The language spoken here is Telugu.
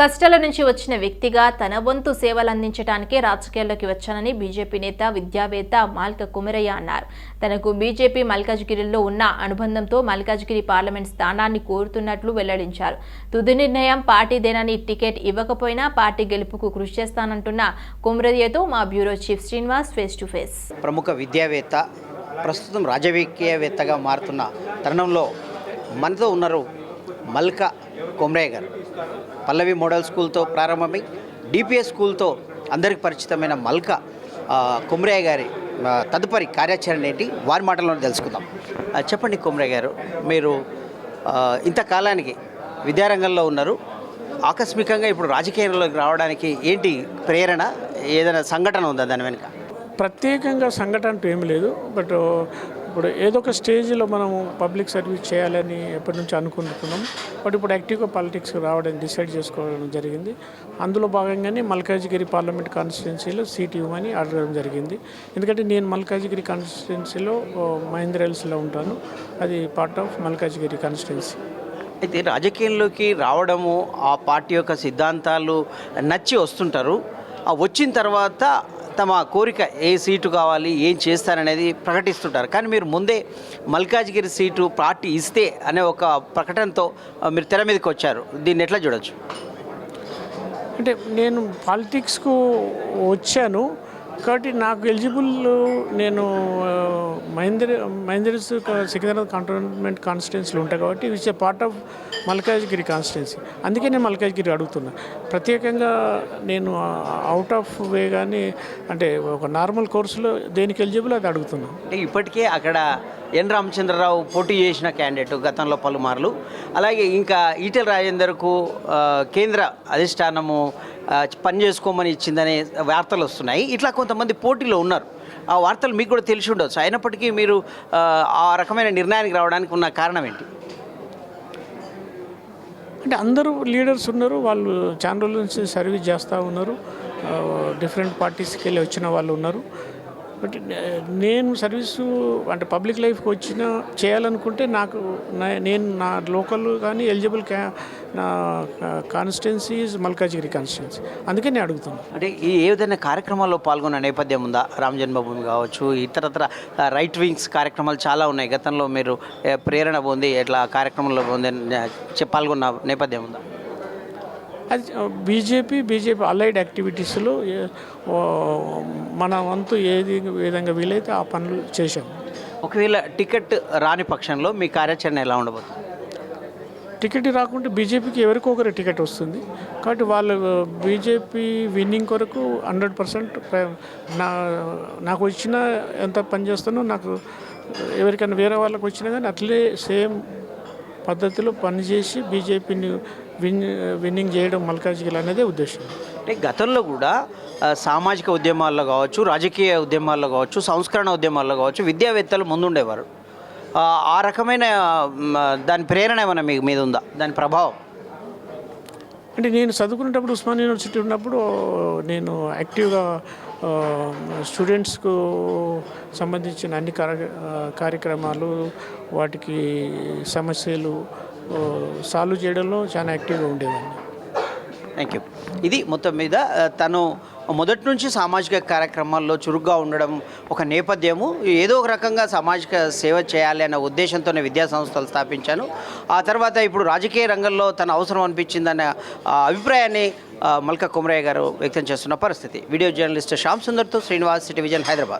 కష్టాల నుంచి వచ్చిన వ్యక్తిగా తన వంతు సేవలు అందించడానికే రాజకీయాల్లోకి వచ్చానని బీజేపీ నేత విద్యావేత్త మాల్క కుమరయ్య అన్నారు. తనకు బీజేపీ మల్కాజ్గిరిలో ఉన్న అనుబంధంతో మల్కాజ్గిరి పార్లమెంట్ స్థానాన్ని కోరుతున్నట్లు వెల్లడించారు. తుది నిర్ణయం పార్టీదేనని టికెట్ ఇవ్వకపోయినా పార్టీ గెలుపుకు కృషి చేస్తానంటున్న కుమరయ్యతో మా bureau chief Srinivas face to face. ప్రముఖ విద్యావేత్త ప్రస్తుతం రాజకీయవేత్తగా మారుతున్న తరుణంలో మనతో ఉన్నారు మల్కా కొమ్రయ్య గారు. పల్లవి మోడల్ స్కూల్తో ప్రారంభమై డిపిఎస్ స్కూల్తో అందరికి పరిచితమైన మల్క కుమ్రయ్య గారి తదుపరి కార్యాచరణ ఏంటి? వారి మాటల్లో తెలుసుకుందాం. చెప్పండి కుమ్రయ్య గారు మీరు ఇంతకాలానికి విద్యారంగంలో ఉన్నారు. ఆకస్మికంగా ఇప్పుడు రాజకీయంలోకి రావడానికి ఏంటి ప్రేరణ? ఏదైనా సంఘటన ఉందా దాని వెనుక? ప్రత్యేకంగా సంఘటన అంటూ ఏమి లేదు. బట్ ఇప్పుడు ఏదో ఒక స్టేజ్లో మనం పబ్లిక్ సర్వీస్ చేయాలని ఎప్పటి నుంచి అనుకుంటున్నాం. బట్ ఇప్పుడు యాక్టివ్గా పాలిటిక్స్ రావడం డిసైడ్ చేసుకోవడం జరిగింది. అందులో భాగంగానే మల్కాజ్గిరి పార్లమెంట్ కాన్స్టిట్యున్సీలో సీట్ ఇవ్వమని అడగడం జరిగింది. ఎందుకంటే నేను మల్కాజ్గిరి కాన్స్టిట్యున్సీలో మహేంద్ర హిల్స్లో ఉంటాను. అది పార్ట్ ఆఫ్ మల్కాజ్గిరి కాన్స్టిట్యున్సీ. అయితే రాజకీయంలోకి రావడము ఆ పార్టీ యొక్క సిద్ధాంతాలు నచ్చి వస్తుంటారు. ఆ వచ్చిన తర్వాత తమ కోరిక ఏ సీటు కావాలి ఏం చేస్తారనేది ప్రకటిస్తుంటారు. కానీ మీరు ముందే మల్కాజ్గిరి సీటు పార్టీ ఇస్తే అనే ఒక ప్రకటనతో మీరు తెర మీదకి వచ్చారు. దీన్ని ఎట్లా చూడొచ్చు? అంటే నేను పాలిటిక్స్కు వచ్చాను. కాబట్టి నాకు ఎలిజిబుల్ నేను మహేంద్ర మహేంద్రస్ సికింద్రాబాద్ కంటోన్మెంట్ కాన్స్టిట్యున్సీలు ఉంటాయి కాబట్టి which a part of Malkajgiri constituency అందుకే నేను మల్కాజ్గిరి అడుగుతున్నా. ప్రత్యేకంగా నేను అవుట్ ఆఫ్ వే కానీ అంటే ఒక నార్మల్ కోర్సులో దేనికి ఎలిజిబుల్ అది అడుగుతున్నాను అంటే ఇప్పటికే అక్కడ ఎన్ రామచంద్రరావు పోటీ చేసిన క్యాండిడేట్ గతంలో పలుమార్లు. అలాగే ఇంకా ఈటెల రాజేందర్కు కేంద్ర అధిష్టానము పని చేసుకోమని ఇచ్చిందనే వార్తలు వస్తున్నాయి. ఇట్లా కొంతమంది పోటీలో ఉన్నారు. ఆ వార్తలు మీకు కూడా తెలిసి ఉండవచ్చు అయినప్పటికీ మీరు ఆ, ఆ రకమైన నిర్ణయానికి రావడానికి ఉన్న కారణం ఏంటి? అంటే అందరూ లీడర్స్ ఉన్నారు. వాళ్ళు చాలా రోజుల నుంచి సర్వీస్ చేస్తూ ఉన్నారు. డిఫరెంట్ పార్టీస్కి వెళ్ళి వచ్చిన వాళ్ళు ఉన్నారు. బట్ నేను సర్వీసు అంటే పబ్లిక్ లైఫ్కి వచ్చిన చేయాలనుకుంటే నాకు నేను నా లోకల్ కానీ ఎలిజిబుల్ క్యా నా కాన్స్టిట్యున్సీ మల్కాజ్గిరి కాన్స్టిట్యున్సీ. అందుకే నేను అడుగుతున్నాను అంటే ఈ ఏ విధంగా కార్యక్రమాల్లో పాల్గొన్న నేపథ్యం ఉందా? రామ జన్మభూమి కావచ్చు ఇతరత్ర రైట్ వింగ్స్ కార్యక్రమాలు చాలా ఉన్నాయి. గతంలో మీరు ప్రేరణ పొంది ఎట్లా కార్యక్రమంలో పొంది పాల్గొన్న నేపథ్యం ఉందా? అది బీజేపీ బీజేపీ అలైడ్ యాక్టివిటీస్లో మన వంతు ఏది విధంగా వీలైతే ఆ పనులు చేశాము ఒకవేళ టికెట్ రాని పక్షంలో మీ కార్యాచరణ ఎలా ఉండబోతుంది? టికెట్ రాకుంటే బీజేపీకి ఎవరికో ఒకరి టికెట్ వస్తుంది. కాబట్టి వాళ్ళు బీజేపీ విన్నింగ్ కొరకు హండ్రెడ్ పర్సెంట్ నా నాకు వచ్చిన ఎంత పని చేస్తానో నాకు ఎవరికైనా వేరే వాళ్ళకి వచ్చినా కానీ అట్లే సేమ్ పద్ధతిలో పనిచేసి బీజేపీని విన్ విన్నింగ్ చేయడం మల్కాజ్గిరి అనేదే ఉద్దేశం. అంటే గతంలో కూడా సామాజిక ఉద్యమాల్లో కావచ్చు రాజకీయ ఉద్యమాల్లో కావచ్చు సంస్కరణ ఉద్యమాల్లో కావచ్చు విద్యావేత్తలు ముందుండేవారు. ఆ, ఆ రకమైన దాని ప్రేరణ ఏమైనా మీ మీద ఉందా? దాని ప్రభావం? అంటే నేను చదువుకునేటప్పుడు ఉస్మాన్ యూనివర్సిటీ ఉన్నప్పుడు నేను యాక్టివ్గా స్టూడెంట్స్కు సంబంధించిన అన్ని కార్య- కార్యక్రమాలు వాటికి సమస్యలు సాల్వ్ చేయడంలో చాలా యాక్టివ్గా ఉండేవాడిని. థ్యాంక్ యూ ఇది మొత్తం మీద తను మొదటి నుంచి సామాజిక కార్యక్రమాల్లో చురుగ్గా ఉండడం ఒక నేపథ్యము. ఏదో ఒక రకంగా సామాజిక సేవ చేయాలి అనే ఉద్దేశంతోనే విద్యా సంస్థలు స్థాపించాను. ఆ తర్వాత ఇప్పుడు రాజకీయ రంగంలో తన అవసరం అనిపించిందన్న అభిప్రాయాన్ని మల్క మల్కా కుమరయ్య గారు వ్యక్తం చేస్తున్న పరిస్థితి. వీడియో జర్నలిస్ట్ శ్యామ్ సుందర్తో శ్రీనివాస్ టెలివిజన్ హైదరాబాద్.